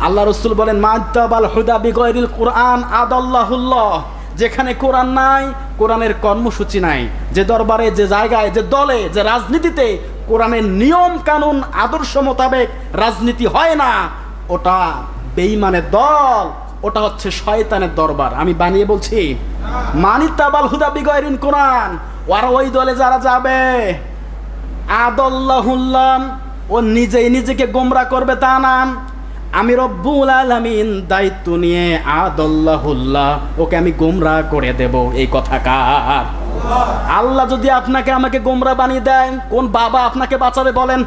আল্লাহ রসুল বলেন মাদ্দাবাল হুদা বিগয়রিল কোরআন আদাল্লাহুল্লাহ। যেখানে কোরআন নাই, কোরআনের কর্মসূচি নাই। যে দরবারে, যে জায়গায়, যে দলে, যে রাজনীতিতে কোরআনের নিয়ম কানুন আদর্শ মোতাবেক রাজনীতি হয় না, ওটা বেইমানের দল, ওটা হচ্ছে শয়তানের দরবার। আমি বানিয়ে বলছি মানিতাবাল হুদা বিগয়রিন কোরআন। ওরা ওই দলে যারা যাবে আদল্লাহুল্লাম ও নিজেই নিজেকে গোমরা করবে তা নাম আমি রব্বুল আলামিন দায়িত্ব নিয়ে আদল্লাহুল্লাহ, ওকে আমি গোমরা করে দেব। এই কথা কার? আল্লাহ যদি আপনাকে আমাকে গোমরা বানিয়ে দেন, কোন বাবা আপনাকে বাঁচাবে বলেন?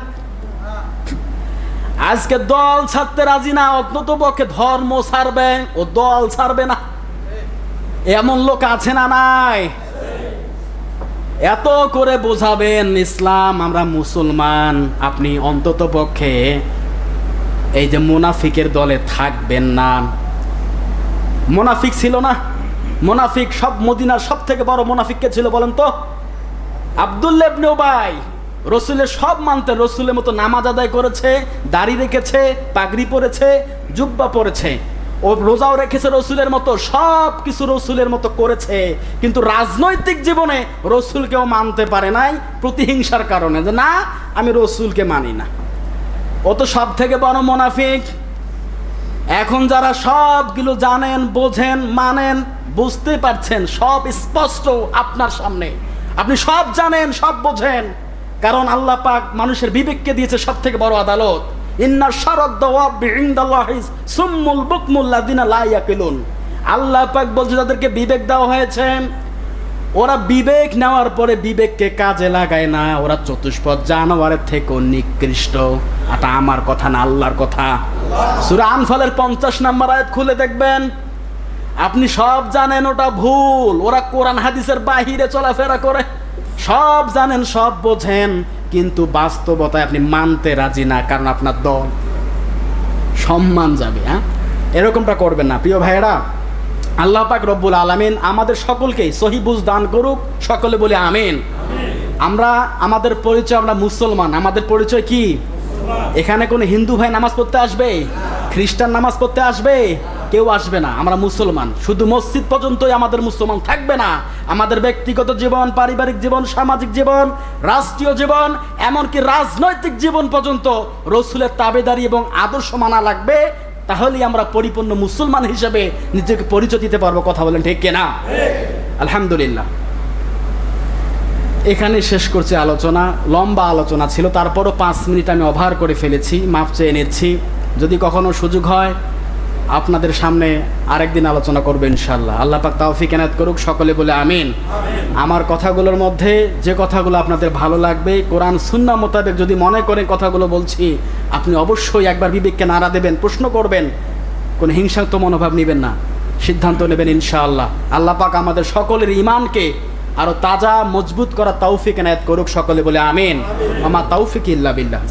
আজকে দল ছাড়তে রাজি না অন্তত পক্ষে ধর্ম ছাড়বে, ও দল ছাড়বে না। এমন লোক আছে না নাই? এত করে বোঝাবেন ইসলাম, আমরা মুসলমান, আপনি অন্তত পক্ষে এই যে মুনাফিকের দলে থাকবেন না। মোনাফিক ছিল না? মোনাফিক সব মদিনার সব থেকে বড় মুনাফিককে ছিল বলেন তো? আবদুল্লেবনে ভাই রসুলের সব মানতে রসুলের মতো নামাজ আদায় করেছে, দাড়ি রেখেছে, পাগড়ি পরেছে, জুব্বা পরেছে। ও রোজাও রেখেছে রসুলের মতো, সব কিছু রসুলের মতো করেছে। কিন্তু রাজনৈতিক জীবনে রসুলকেও মানতে পারে নাই প্রতিহিংসার কারণে। যে না, আমি রসুলকে মানি না। ও তো সব থেকে বড় মোনাফিক। এখন যারা সবগুলো জানেন, বোঝেন, মানেন, বুঝতে পারছেন, সব স্পষ্ট আপনার সামনে। আপনি সব জানেন, সব বোঝেন। কারণ আল্লাহ পাক মানুষের বিবেককে দিয়েছে সব থেকে বড় আদালত। ইন্না সুম্মুল বুকমুল্লাদিনা লা ইয়াকিলুন। আল্লাহ পাক বলছে, যাদেরকে বিবেক দেওয়া হয়েছে, ওরা বিবেক নেওয়ার পরে বিবেককে কাজে লাগায় না। ওরা চতুষ্পদ জানোয়ারের থেকেও নিকৃষ্ট। এটা আমার কথা না আল্লাহর কথা। সুরা আনফলের পঞ্চাশ নাম্বার আয়াত খুলে দেখবেন। আপনি সব জানেন ওটা ভুল। ওরা কোরআন হাদিসের বাহিরে চলাফেরা করে। সব জানেন, সব বোঝেন, কিন্তু বাস্তবতায় আপনি মানতে রাজি না, কারণ আপনার দল সম্মান যাবে হ্যাঁ? এরকমটা করবেন না। প্রিয় ভাইয়েরা, আল্লাহ পাক রব্বুল আলামিন আমাদের সকলকেই সহিবুজ দান করুক, সকলে বলে আমিন। আমরা, আমাদের পরিচয় আমরা মুসলমান। আমাদের পরিচয় কি? এখানে কোনো হিন্দু ভাই নামাজ পড়তে আসবে? খ্রিস্টান নামাজ পড়তে আসবে? কেউ আসবে না আমরা মুসলমান। শুধু মসজিদ পর্যন্তই আমাদের মুসলমান থাকবে না। আমাদের ব্যক্তিগত জীবন পারিবারিক জীবন সামাজিক জীবন রাষ্ট্রীয় জীবন এমনকি রাজনৈতিক জীবন পর্যন্ত রসুলের তাবেদারি এবং আদর্শ মানা লাগবে তাহলেই আমরা পরিপূর্ণ মুসলমান হিসেবে নিজেকে পরিচয় দিতে পারব। কথা বলেন ঠিক কিনা? আলহামদুলিল্লাহ। এখানে শেষ করছি আলোচনা, লম্বা আলোচনা ছিল। তারপরও পাঁচ মিনিট আমি অভার করে ফেলেছি, মাপ চেয়ে নিচ্ছি। যদি কখনো সুযোগ হয়, আপনাদের সামনে আরেকদিন আলোচনা করবে ইনশাল্লাহ আল্লাহ পাক তাওফিক এনায়ত করুক, সকলে বলে আমিন। আমার কথাগুলোর মধ্যে যে কথাগুলো আপনাদের ভালো লাগবে, কোরআন সুন্না মোতাবেক যদি মনে করেন কথাগুলো বলছি, আপনি অবশ্যই একবার বিবেককে নাড়া দেবেন, প্রশ্ন করবেন। কোনো হিংসাত্ম মনোভাব নেবেন না। সিদ্ধান্ত নেবেন ইনশাআল্লাহ। আল্লাহ পাক আমাদের সকলের ইমানকে আরও তাজা মজবুত করা তৌফিক এনায়ত করুক সকলে বলে আমিন। আমার তৌফিক ইল্লা বিল্লাহ।